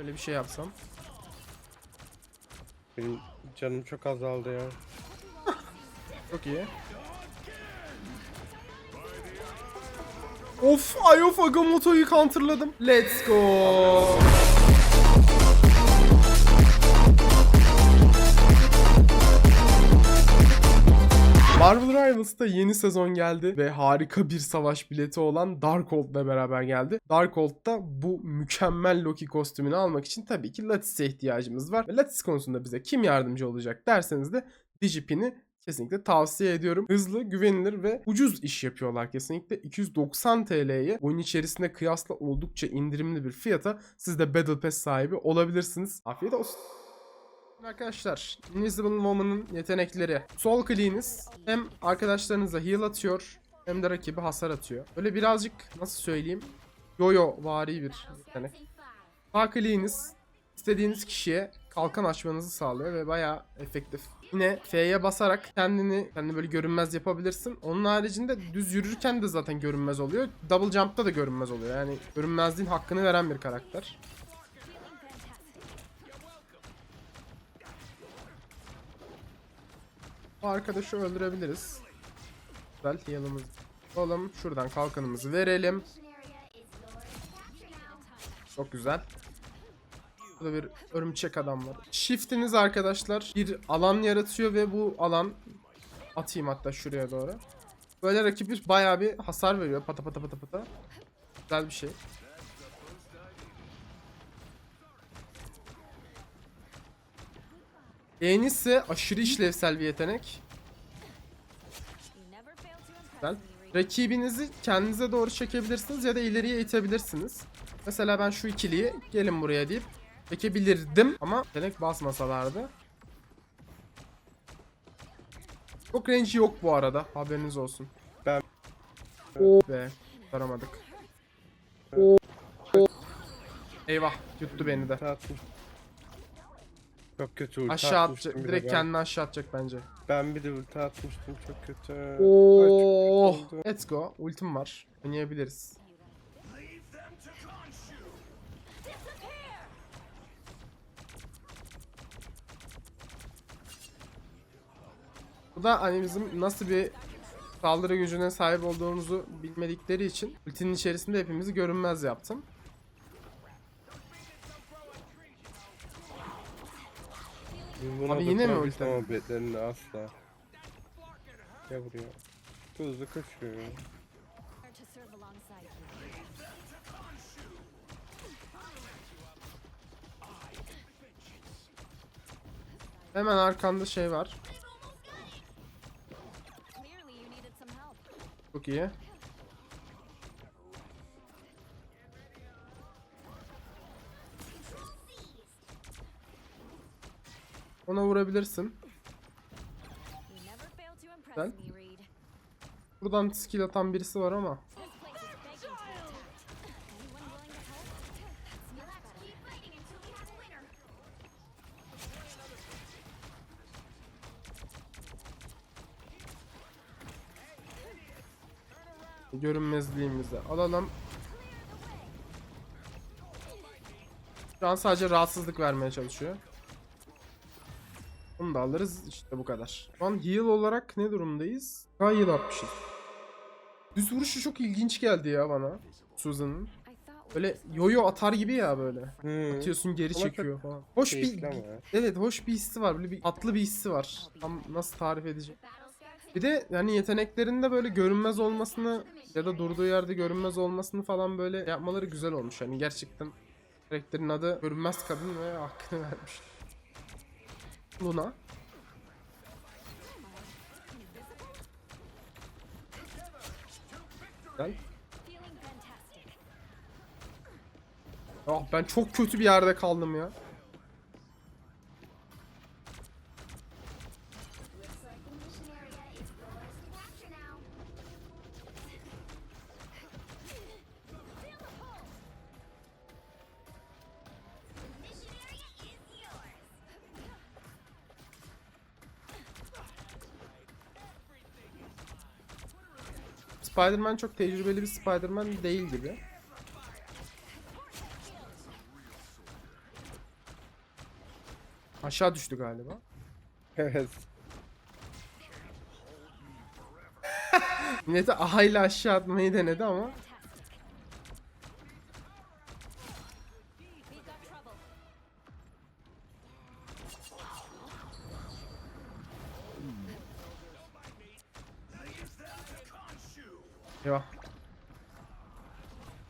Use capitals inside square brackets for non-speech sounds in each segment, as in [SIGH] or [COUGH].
Böyle bir şey yapsam. Benim canım çok azaldı ya. Çok iyi. Of ay of Agamotto'yu counterladım. Let's go. Marvel Rivals'ta yeni sezon geldi ve harika bir savaş bileti olan Darkhold'la beraber geldi. Darkhold'da bu mükemmel Loki kostümünü almak için tabii ki Lattice'e ihtiyacımız var. Ve Lattice konusunda bize kim yardımcı olacak derseniz de Digipin'i kesinlikle tavsiye ediyorum. Hızlı, güvenilir ve ucuz iş yapıyorlar kesinlikle. 290 TL'ye oyun içerisinde kıyasla oldukça indirimli bir fiyata siz de Battle Pass sahibi olabilirsiniz. Afiyet olsun. Arkadaşlar Invisible Woman'ın yetenekleri. Sol kliğiniz hem arkadaşlarınıza heal atıyor hem de rakibi hasar atıyor. Böyle birazcık nasıl söyleyeyim yo-yo vari bir yetenek. Sağ kliğiniz istediğiniz kişiye kalkan açmanızı sağlıyor ve bayağı efektif. Yine F'ye basarak kendini kendini böyle görünmez yapabilirsin. Onun haricinde düz yürürken de zaten görünmez oluyor. Double jump'ta da görünmez oluyor. Yani görünmezliğin hakkını veren bir karakter. Bu arkadaşı öldürebiliriz. Güzel heal'ımız. Oğlum şuradan kalkanımızı verelim. Çok güzel. Burada bir örümcek adam var. Shift'iniz arkadaşlar bir alan yaratıyor ve bu alan atayım hatta şuraya doğru. Böyle rakibi bayağı bir hasar veriyor. Pata pata pata pata. Güzel bir şey. E'niz ise aşırı işlevsel bir yetenek. Güzel. Rakibinizi kendinize doğru çekebilirsiniz ya da ileriye itebilirsiniz. Mesela ben şu ikiliyi gelin buraya deyip çekebilirdim ama yetenek basmasalardı. Çok range yok bu arada haberiniz olsun. Ben- Oh be kurtaramadık. Eyvah yuttu beni de. Atmış. Çok kötü ulti Aşağı atmıştım atacak. bir de Direkt ben. kendini aşağı atacak bence. Ben bir de ulti atmıştım çok kötü. Ay, Oh. kötü oldu. Let's go. Ultim var. Oynayabiliriz. Bu da hani bizim nasıl bir saldırı gücüne sahip olduğumuzu bilmedikleri için ultinin içerisinde hepimizi görünmez yaptım. Buna Abi yine mi dokunmak ulti? istemem betlerini asla. Gel buraya. Hızlı ya. you. Hemen arkanda şey var. Çok iyi. Vurabilirsin. Reed. Buradan skill atan birisi var ama. Görünmezliğimizi alalım. Şu an sadece rahatsızlık vermeye çalışıyor. Da alırız. İşte bu kadar. Şu an heal olarak ne durumdayız? Ha heal atmışız. Düz vuruşu çok ilginç geldi ya bana. Thought Böyle yo-yo atar gibi ya böyle. Hı. Atıyorsun geri çekiyor falan. Hoş bir. Evet hoş bir hissi var. Böyle bir tatlı bir hissi var. Tam nasıl tarif edeceğim. Bir de yani yeteneklerinde böyle görünmez olmasını ya da durduğu yerde görünmez olmasını falan böyle yapmaları güzel olmuş. Yani gerçekten karakterin adı görünmez kadın ve hakkını vermiş. Luna. Fantastic. Ah ben çok kötü bir yerde kaldım ya. Spider-Man çok tecrübeli bir Spider-Man değil gibi. Aşağı düştü galiba. Evet. Nete ahayla aşağı atmayı denedi ama Eyvah.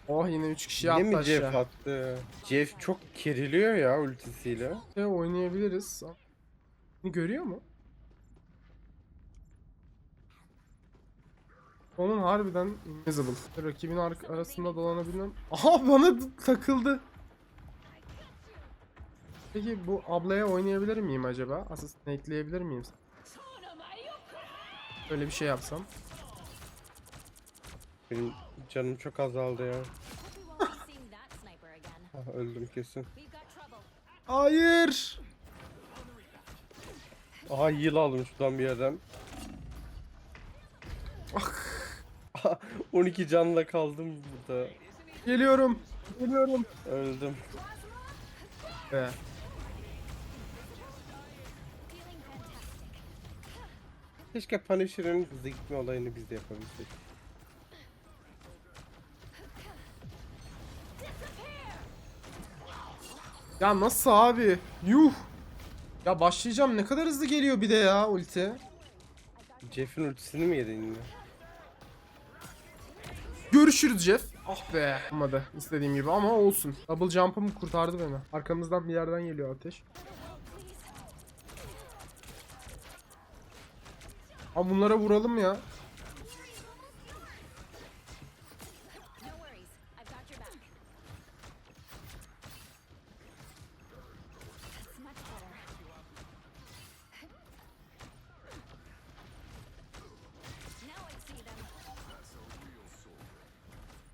Oh yine 3 kişi Yine attı mi Jeff aşağı. attı? Jeff çok keriliyor ya ultisiyle. E, oynayabiliriz. Beni görüyor mu? Onun harbiden invisible. Rakibin ar- arasında dolanabilmem. Aha bana takıldı. Peki bu ablaya oynayabilir miyim acaba? Asistan ekleyebilir miyim? Öyle bir şey yapsam. Benim canım çok azaldı ya. [LAUGHS] Ah, öldüm kesin. Hayır. Aha yıl aldım şuradan bir yerden. Ah, [LAUGHS] 12 canla kaldım burada. Geliyorum. Geliyorum. Öldüm. Be. Keşke Punisher'ın gitme olayını biz de yapabilsek. Ya nasıl abi? Yuh. Ya başlayacağım ne kadar hızlı geliyor bir de ya ulti. Jeff'in ultisini mi yedin yine? Görüşürüz Jeff. Ah be. Olmadı istediğim gibi ama olsun. Double jump'ım kurtardı beni. Arkamızdan bir yerden geliyor ateş. Ama bunlara vuralım ya.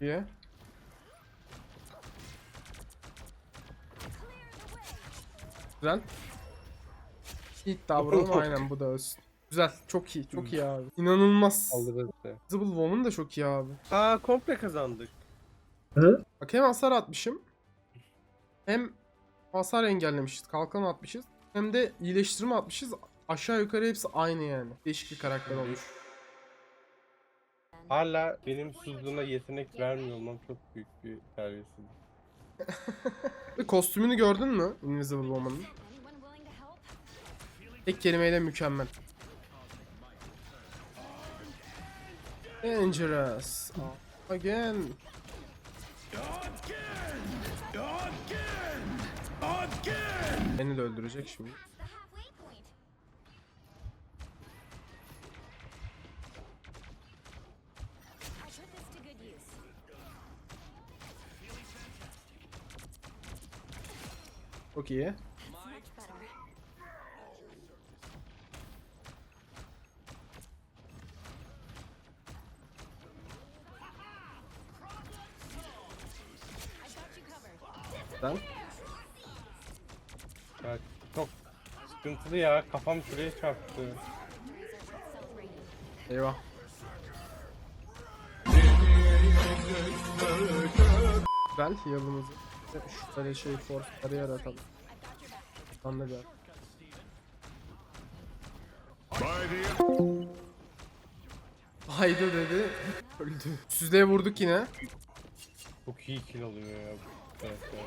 Diye. Güzel. İlk daha vuralım aynen bu da ölsün. Güzel çok iyi çok iyi abi. İnanılmaz. Da. Invisible Woman da çok iyi abi. Aa komple kazandık. Bak hem hasar atmışım. Hem hasar engellemişiz. Kalkan atmışız. Hem de iyileştirme atmışız. Aşağı yukarı hepsi aynı yani. Değişik bir karakter olmuş. Hala benim suzluğuna yetenek vermiyor olmam çok büyük bir terbiyesizlik. [LAUGHS] Kostümünü gördün mü? Invisible Woman'ın. Tek kelimeyle mükemmel. Dangerous. Again. Beni de öldürecek şimdi. Çok iyi. Sen. Ya çok sıkıntılı ya kafam şuraya çarptı. Eyvah. Güzel yolumuzu. Şu böyle şey force'ları yaratalım. I've got your back. Anla gel. Haydi dedi. Öldü. Süzlüğe vurduk yine. Çok iyi kill alıyor ya. Evet, evet.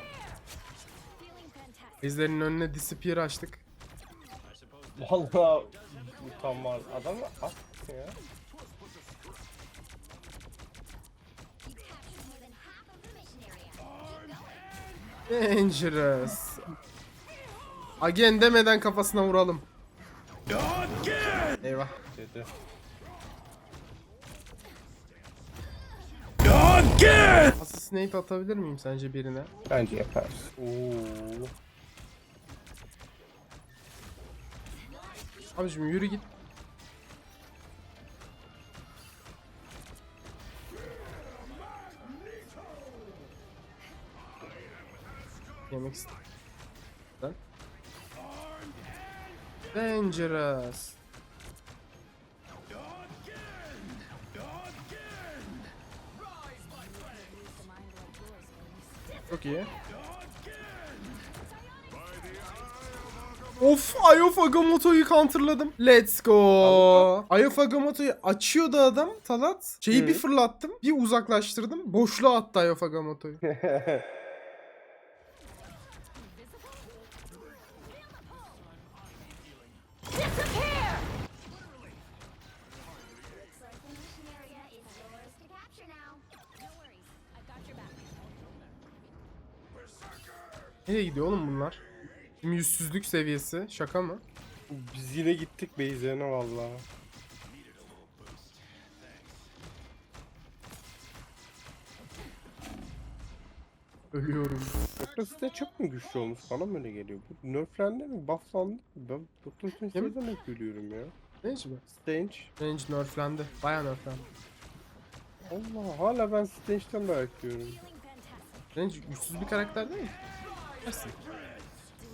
Bizlerin önüne disappear açtık. Vallahi utanmaz. Adam at ya. Dangerous. Again demeden kafasına vuralım. Eyvah. Dedi. Assassinate atabilir miyim sence birine? Bence yaparsın. Oo. Abicim yürü git. Yemek istedim. Dangerous. Çok iyi. Of Ayo Fagamoto'yu counterladım. Let's go. Ayo Fagamoto'yu açıyordu adam Talat. Şeyi Hı. bir fırlattım. Bir uzaklaştırdım. Boşluğa attı Ayo Fagamoto'yu. [LAUGHS] Nereye gidiyor oğlum bunlar? Şimdi yüzsüzlük seviyesi. Şaka mı? Biz yine gittik base'lerine valla. Ölüyorum. Doktor Strange çok mu güçlü olmuş? Bana mı öyle geliyor? Bu nerflendi mi? Bufflandı mı? Ben Doktor Strange'den Kim? hep gülüyorum ya. Range mi? Strange. Range nerflendi. Baya nerflendi. Allah hala ben Strange'den dayak yiyorum. Feeling fantastic. Range güçsüz bir karakter değil mi? Dersin.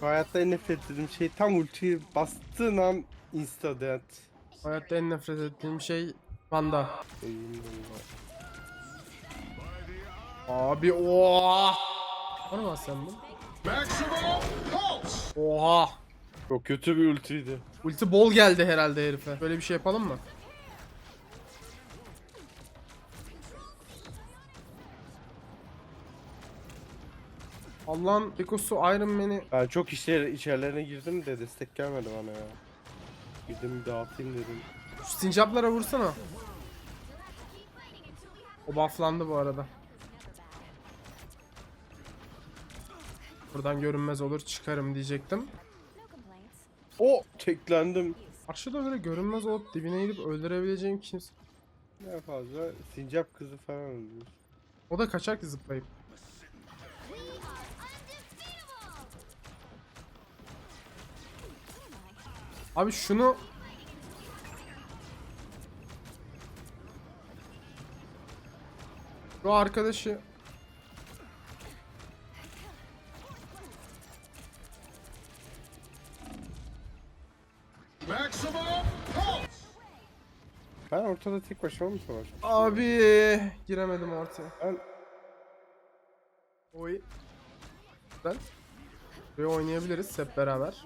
Hayatta en nefret ettiğim şey tam ultiyi bastığın an insta death. Hayatta en nefret ettiğim şey Panda. Abi oha. Var mı sen bu? Oha. Çok kötü bir ultiydi. Ulti bol geldi herhalde herife. Böyle bir şey yapalım mı? Allah'ın Ekosu Iron Man'i Ben çok işler, içerilerine girdim de destek gelmedi bana ya. Girdim dağıtayım dedim. şu sincaplara vursana. O bufflandı bu arada. Buradan görünmez olur çıkarım diyecektim. O teklendim. Karşıda böyle görünmez olup dibine gidip öldürebileceğim kimse. Ne fazla sincap kızı falan öldürür. O da kaçar ki zıplayıp. Abi şunu Şu arkadaşı Ben ortada tek başıma mı savaştım? Abi giremedim ortaya. Ben Oy. Güzel. Buraya oynayabiliriz hep beraber.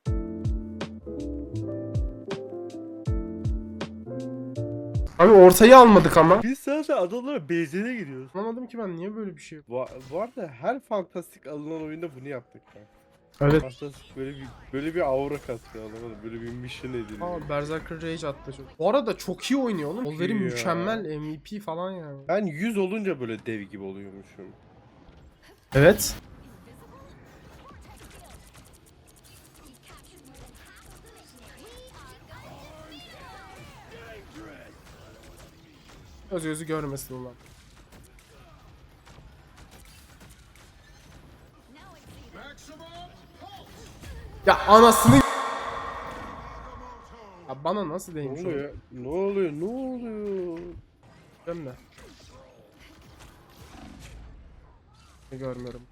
Abi ortayı almadık ama. biz zaten adamlara base'ine gidiyoruz. Anlamadım ki ben niye böyle bir şey Bu, bu arada her fantastik alınan oyunda bunu yaptık ben. Evet. Fantastik böyle bir böyle bir aura katıyor anlamadım. Böyle bir mission ediliyor. Aa Berserker Rage attı çok. Bu arada çok iyi oynuyor oğlum. Wolverine ya. mükemmel MVP falan yani. Ben 100 olunca böyle dev gibi oluyormuşum. Evet. Göz gözü görmesin ulan. Ya anasını Ya bana nasıl Ne değmiş oluyor? Ne oluyor? Ne oluyor? Ben de. Ne görmüyorum.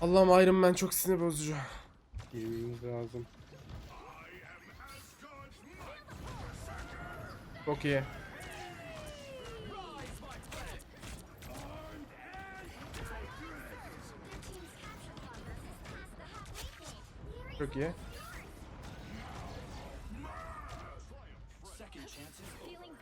Allah'ım Iron Man çok sinir bozucu. Girmemiz lazım. Çok iyi. Çok iyi. Feeling.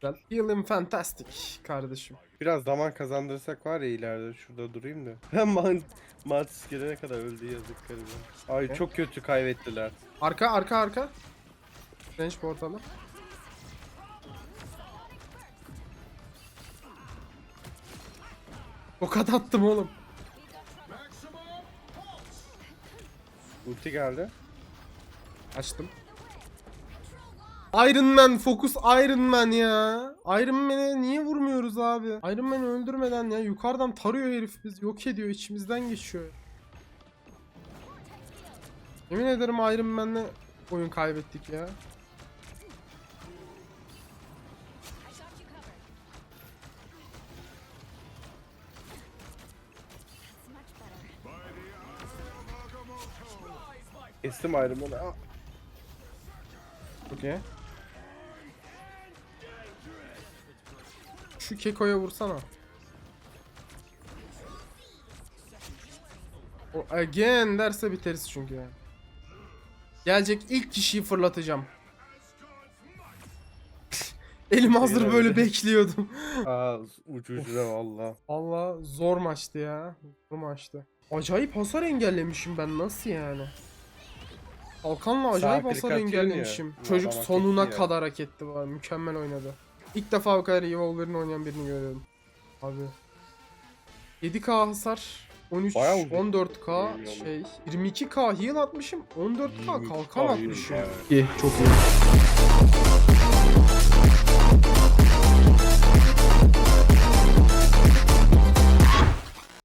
Güzel. Healing fantastic kardeşim. Biraz zaman kazandırsak var ya ileride şurada durayım da. [LAUGHS] Hem man Mantis gelene kadar öldü yazık gariban. Ay çok kötü kaybettiler. Arka arka arka. Range portalı. Tokat attım oğlum. Ulti geldi. Açtım. Iron Man fokus Iron Man ya. Iron Man'e niye vurmuyoruz abi? Iron Man'i öldürmeden ya yukarıdan tarıyor herif biz yok ediyor içimizden geçiyor. Yemin ederim Iron Man'le oyun kaybettik ya. Kestim. Aa, Okey. Şu kekoya vursana. O again derse biteriz çünkü yani. Gelecek ilk kişiyi fırlatacağım. [LAUGHS] Elim hazır böyle öyle. bekliyordum. [LAUGHS] Aa ucu ucuna valla. Valla zor maçtı ya. Zor maçtı. Acayip hasar engellemişim ben nasıl yani? Kalkanla acayip klik hasar atıyorsun ya, engellemişim. bu Çocuk adam hak sonuna etti ya. kadar hak etti var. Mükemmel oynadı. İlk defa bu kadar iyi Wolverine oynayan birini görüyorum. Abi. 7k hasar. 13, Bayağı uzun. 14k Yani. şey 22k heal atmışım 14k 22K kalkan atmışım. evet. İyi çok iyi.